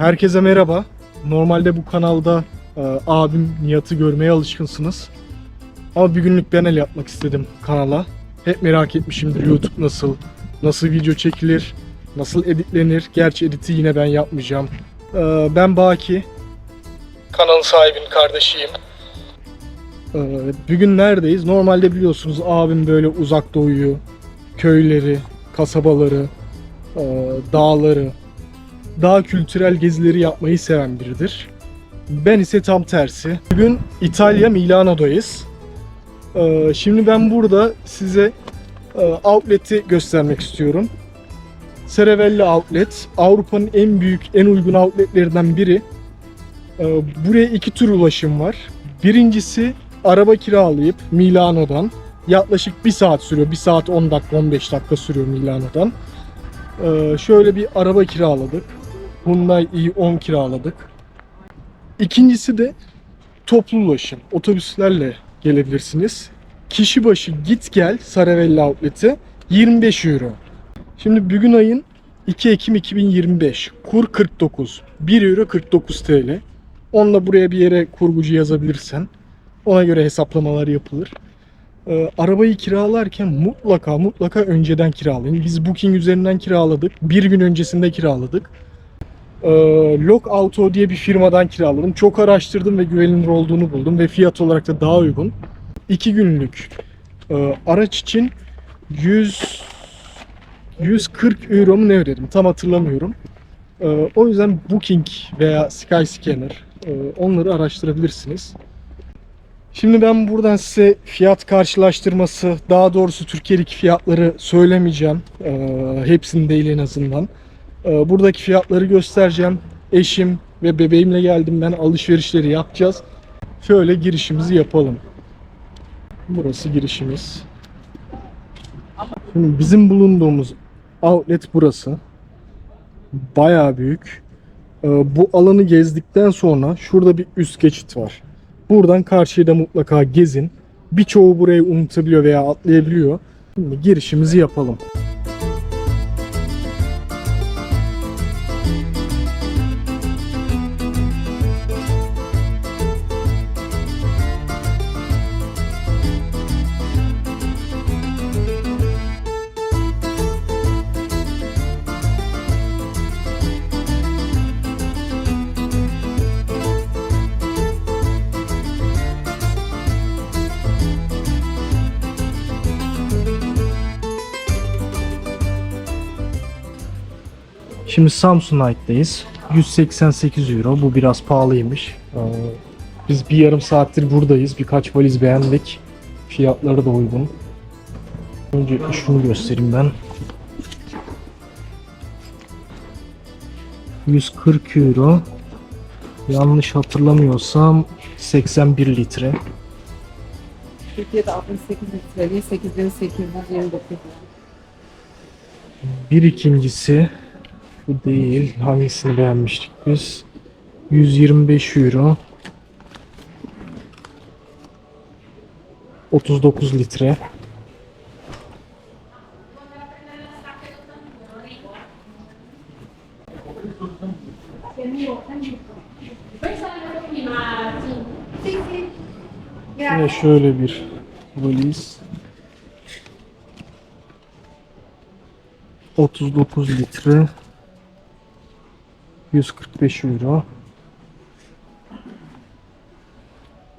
Herkese merhaba. Normalde bu kanalda e, abim Nihat'ı görmeye alışkınsınız. Ama bir günlük ben el yapmak istedim kanala. Hep merak etmişimdir YouTube nasıl, nasıl video çekilir, nasıl editlenir. Gerçi editi yine ben yapmayacağım. E, ben Baki. Kanalın sahibinin kardeşiyim. E, bugün neredeyiz? Normalde biliyorsunuz abim böyle uzak doğuyu, köyleri, kasabaları, e, dağları, daha kültürel gezileri yapmayı seven biridir. Ben ise tam tersi. Bugün İtalya Milano'dayız. Ee, Şimdi ben burada size e, outlet'i göstermek istiyorum. Cerevella Outlet, Avrupa'nın en büyük, en uygun outletlerinden biri. Ee, Buraya iki tür ulaşım var. Birincisi araba kiralayıp Milano'dan yaklaşık bir saat sürüyor. Bir saat 10 dakika, 15 dakika sürüyor Milano'dan. Ee, Şöyle bir araba kiraladık. Hyundai i10 kiraladık. İkincisi de toplu ulaşım. Otobüslerle gelebilirsiniz. Kişi başı git gel Saravella Outlet'e 25 euro. Şimdi bugün ayın 2 Ekim 2025. Kur 49. 1 euro 49 TL. Onunla buraya bir yere kurgucu yazabilirsen ona göre hesaplamalar yapılır. Ee, arabayı kiralarken mutlaka mutlaka önceden kiralayın. Biz Booking üzerinden kiraladık. Bir gün öncesinde kiraladık. Ee, Lock Auto diye bir firmadan kiraladım. Çok araştırdım ve güvenilir olduğunu buldum ve fiyat olarak da daha uygun. 2 günlük e, araç için 100 140 euro mu ne ödedim tam hatırlamıyorum. Ee, o yüzden Booking veya Skyscanner e, onları araştırabilirsiniz. Şimdi ben buradan size fiyat karşılaştırması, daha doğrusu Türkiye'deki fiyatları söylemeyeceğim. Ee, hepsini değil en azından. Ee, buradaki fiyatları göstereceğim. Eşim ve bebeğimle geldim ben alışverişleri yapacağız. Şöyle girişimizi yapalım. Burası girişimiz. Şimdi bizim bulunduğumuz outlet burası. Bayağı büyük. Ee, bu alanı gezdikten sonra şurada bir üst geçit var. Buradan karşıya da mutlaka gezin. Birçoğu burayı unutabiliyor veya atlayabiliyor. Şimdi girişimizi yapalım. Şimdi Samsonite'dayız. 188 euro. Bu biraz pahalıymış. Ee, Biz bir yarım saattir buradayız. Birkaç valiz beğendik. Fiyatları da uygun. Önce şunu göstereyim ben. 140 euro. Yanlış hatırlamıyorsam 81 litre. Türkiye'de 68 litreli 8829 Bir ikincisi bu değil. Hangisini beğenmiştik biz? 125 euro. 39 litre. Yine şöyle bir valiz. 39 litre 145 euro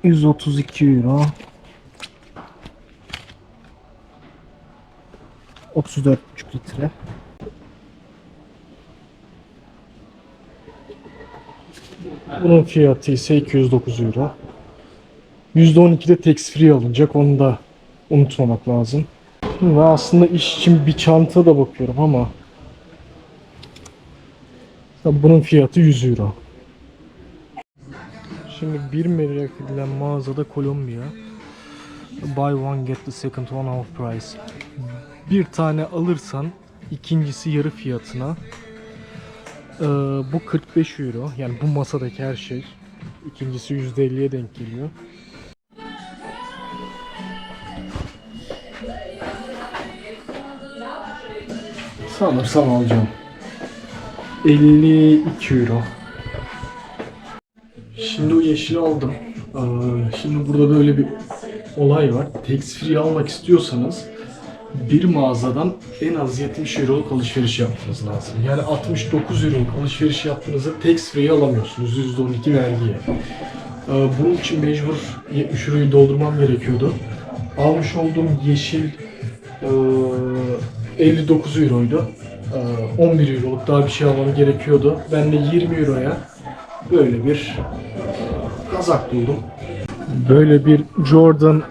132 euro 34,5 litre Bunun fiyatı ise 209 euro. %12'de tax free alınacak. Onu da unutmamak lazım. Ben aslında iş için bir çanta da bakıyorum ama Tabii bunun fiyatı 100 euro. Şimdi bir merak edilen mağazada Kolombiya. Buy one get the second one half price. Bir tane alırsan ikincisi yarı fiyatına. Ee, bu 45 euro. Yani bu masadaki her şey. İkincisi %50'ye denk geliyor. Sanırsam alacağım. 52 euro. Şimdi o yeşili aldım. Şimdi burada böyle bir olay var. Tax free almak istiyorsanız bir mağazadan en az 70 euroluk alışveriş yapmanız lazım. Yani 69 euroluk alışveriş yaptığınızda tax free alamıyorsunuz %12 vergiye. Bunun için mecbur 70 euroyu doldurmam gerekiyordu. Almış olduğum yeşil e, 59 euroydu. Ee, 11 euroluk daha bir şey almam gerekiyordu. Ben de 20 euroya böyle bir e, kazak buldum. Böyle bir Jordan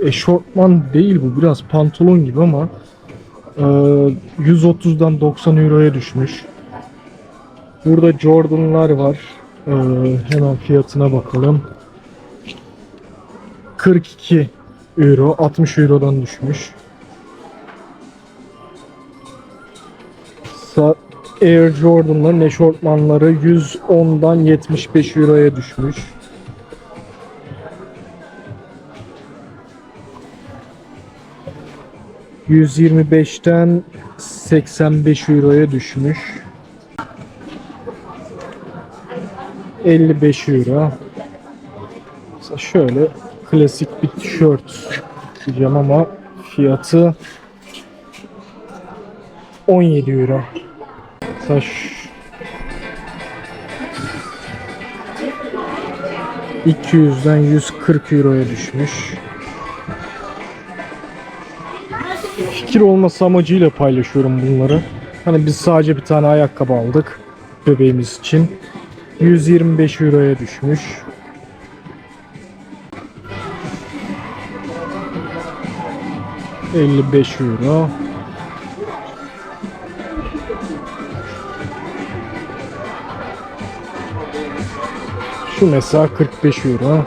eşortman değil bu biraz pantolon gibi ama e, 130'dan 90 euroya düşmüş. Burada Jordan'lar var. E, hemen fiyatına bakalım. 42 euro, 60 eurodan düşmüş. Air Jordan'ların eşortmanları 110'dan 75 euroya düşmüş. ...125'ten 85 euroya düşmüş. 55 euro. Mesela şöyle klasik bir tişört diyeceğim ama fiyatı 17 euro. Mesela şu- 200'den 140 euroya düşmüş. Fikir olması amacıyla paylaşıyorum bunları. Hani biz sadece bir tane ayakkabı aldık bebeğimiz için. 125 euroya düşmüş. ...55 euro. Şu mesela 45 euro.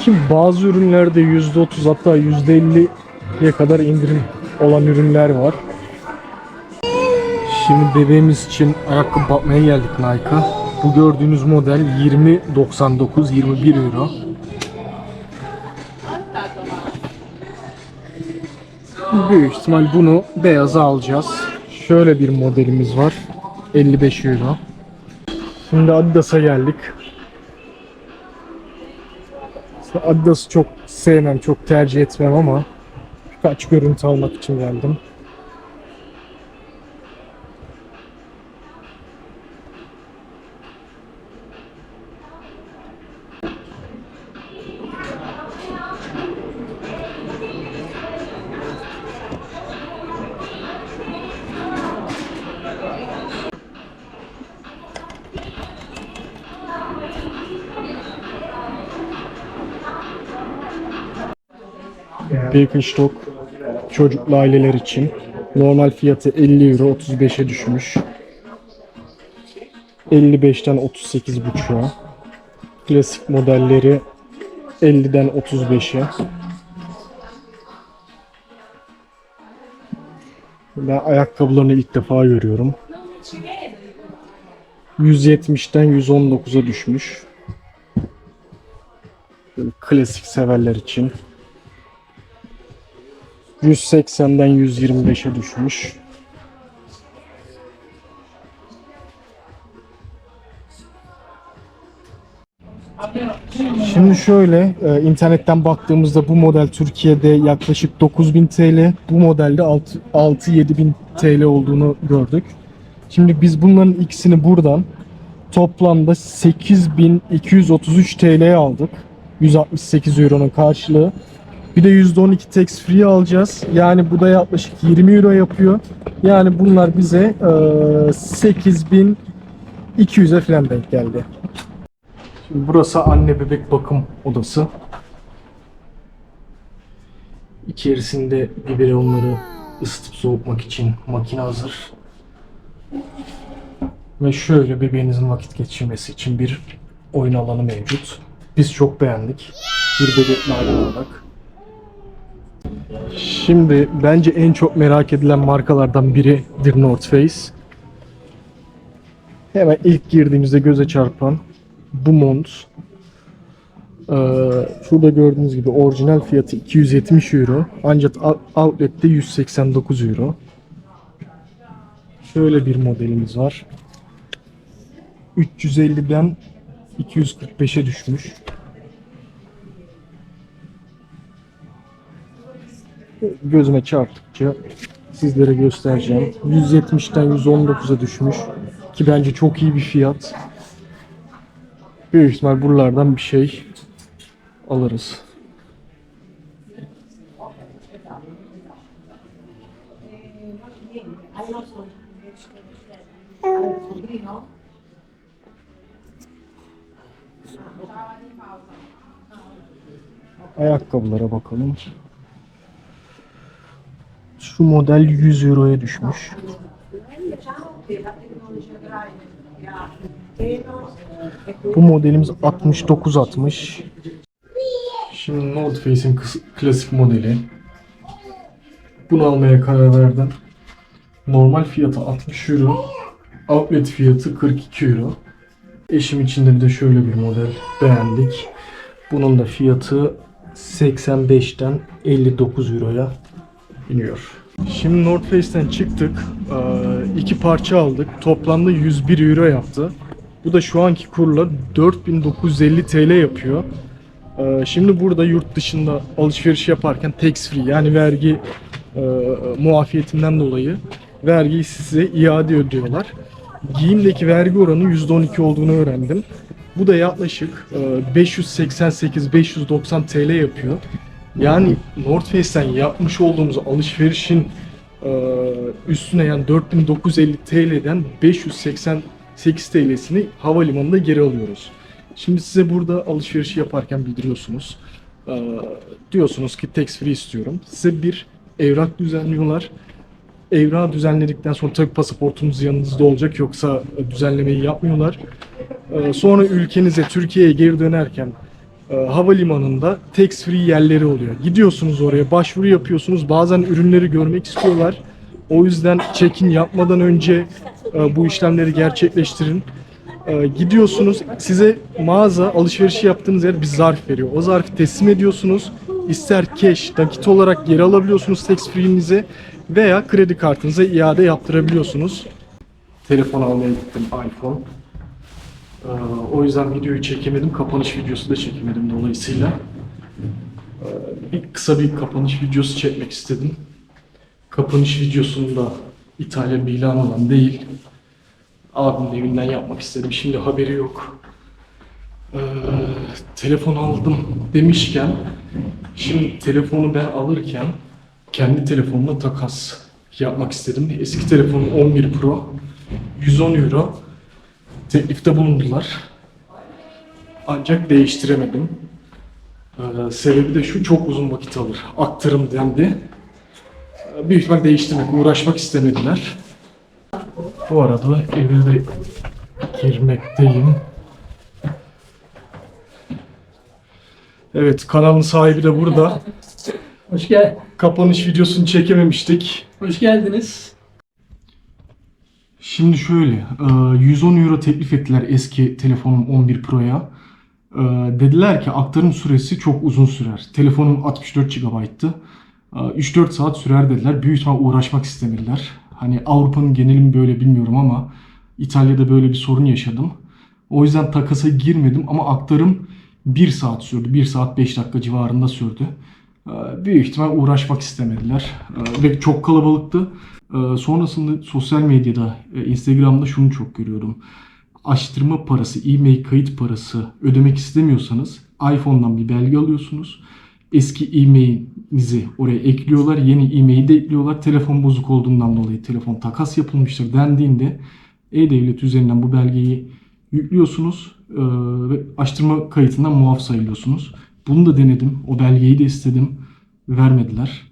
Ki bazı ürünlerde %30 hatta %50'ye kadar indirim olan ürünler var. Şimdi bebeğimiz için ayakkabı bakmaya geldik Nike'a. Bu gördüğünüz model 20.99 21 euro. Büyük ihtimal bunu beyaza alacağız. Şöyle bir modelimiz var. 55 euro. Şimdi Adidas'a geldik. Adidas'ı çok sevmem, çok tercih etmem ama birkaç görüntü almak için geldim. Birkenstock çocuklu aileler için normal fiyatı 50 euro 35'e düşmüş. 55'ten 38,5'a. Klasik modelleri 50'den 35'e. Ben ayakkabılarını ilk defa görüyorum. 170'ten 119'a düşmüş. Klasik severler için. 180'den 125'e düşmüş. Şimdi şöyle e, internetten baktığımızda bu model Türkiye'de yaklaşık 9000 TL, bu modelde 6-7 bin TL olduğunu gördük. Şimdi biz bunların ikisini buradan toplamda 8233 TL'ye aldık. 168 euronun karşılığı. Bir de %12 tax free alacağız. Yani bu da yaklaşık 20 euro yapıyor. Yani bunlar bize e, 8200'e falan denk geldi. Şimdi burası anne bebek bakım odası. İçerisinde biberonları ısıtıp soğutmak için makine hazır. Ve şöyle bebeğinizin vakit geçirmesi için bir oyun alanı mevcut. Biz çok beğendik. Bir bebek aile olarak. Şimdi bence en çok merak edilen markalardan biridir North Face. Hemen ilk girdiğimizde göze çarpan bu mont. Ee, şurada gördüğünüz gibi orijinal fiyatı 270 euro. Ancak out- outlet'te 189 euro. Şöyle bir modelimiz var. 350'den 245'e düşmüş. Gözüme çarptıkça sizlere göstereceğim. 170'ten 119'a düşmüş. Ki bence çok iyi bir fiyat. Büyük ihtimal buralardan bir şey alırız. Ayakkabılara bakalım. Şu model 100 euroya düşmüş. Bu modelimiz 69.60. Şimdi North Face'in klasik modeli. Bunu almaya karar verdim. Normal fiyatı 60 euro. Outlet fiyatı 42 euro. Eşim için de bir de şöyle bir model beğendik. Bunun da fiyatı 85'ten 59 euroya iniyor. Şimdi North Face'ten çıktık. İki parça aldık. Toplamda 101 euro yaptı. Bu da şu anki kurla 4950 TL yapıyor. Şimdi burada yurt dışında alışveriş yaparken tax free yani vergi muafiyetinden dolayı vergiyi size iade ödüyorlar. Giyimdeki vergi oranı %12 olduğunu öğrendim. Bu da yaklaşık e, 588-590 TL yapıyor. Yani North Face'ten yapmış olduğumuz alışverişin e, üstüne yani 4950 TL'den 588 TL'sini havalimanında geri alıyoruz. Şimdi size burada alışverişi yaparken bildiriyorsunuz. E, diyorsunuz ki tax free istiyorum. Size bir evrak düzenliyorlar. Evrağı düzenledikten sonra tabii pasaportunuz yanınızda olacak yoksa düzenlemeyi yapmıyorlar. E, sonra ülkenize Türkiye'ye geri dönerken havalimanında tax free yerleri oluyor. Gidiyorsunuz oraya, başvuru yapıyorsunuz. Bazen ürünleri görmek istiyorlar. O yüzden check-in yapmadan önce e, bu işlemleri gerçekleştirin. E, gidiyorsunuz, size mağaza alışverişi yaptığınız yer bir zarf veriyor. O zarfı teslim ediyorsunuz. İster cash, nakit olarak geri alabiliyorsunuz tax free'nizi veya kredi kartınıza iade yaptırabiliyorsunuz. Telefon almaya gittim, iPhone. Ee, o yüzden videoyu çekemedim. Kapanış videosu da çekemedim dolayısıyla. Ee, bir kısa bir kapanış videosu çekmek istedim. Kapanış videosunda İtalya bir ilan olan değil. Abimin evinden yapmak istedim. Şimdi haberi yok. Ee, telefon aldım demişken şimdi telefonu ben alırken kendi telefonumla takas yapmak istedim. Eski telefonum 11 Pro 110 euro teklifte bulundular. Ancak değiştiremedim. Ee, sebebi de şu çok uzun vakit alır. Aktarım dendi. Ee, büyük ihtimal değiştirmek, uğraşmak istemediler. Bu arada eve de girmekteyim. Evet kanalın sahibi de burada. Hoş gel. Kapanış videosunu çekememiştik. Hoş geldiniz. Şimdi şöyle, e, 110 euro teklif ettiler eski telefonum 11 Pro'ya. E, Dediler ki aktarım süresi çok uzun sürer. Telefonum 64 GB'tı. 3-4 saat sürer dediler. Büyük ihtimal uğraşmak istemediler. Hani Avrupa'nın geneli mi böyle bilmiyorum ama İtalya'da böyle bir sorun yaşadım. O yüzden takasa girmedim ama aktarım 1 saat sürdü. 1 saat 5 dakika civarında sürdü. E, Büyük ihtimal uğraşmak istemediler. E, Ve çok kalabalıktı. Ee, Sonrasında sosyal medyada, e, Instagram'da şunu çok görüyordum. Açtırma parası, e-mail kayıt parası ödemek istemiyorsanız iPhone'dan bir belge alıyorsunuz. Eski e-mailinizi oraya ekliyorlar. Yeni e-maili de ekliyorlar. Telefon bozuk olduğundan dolayı telefon takas yapılmıştır dendiğinde E-Devlet üzerinden bu belgeyi yüklüyorsunuz e, ve açtırma kayıtından muaf sayılıyorsunuz. Bunu da denedim. O belgeyi de istedim. Vermediler.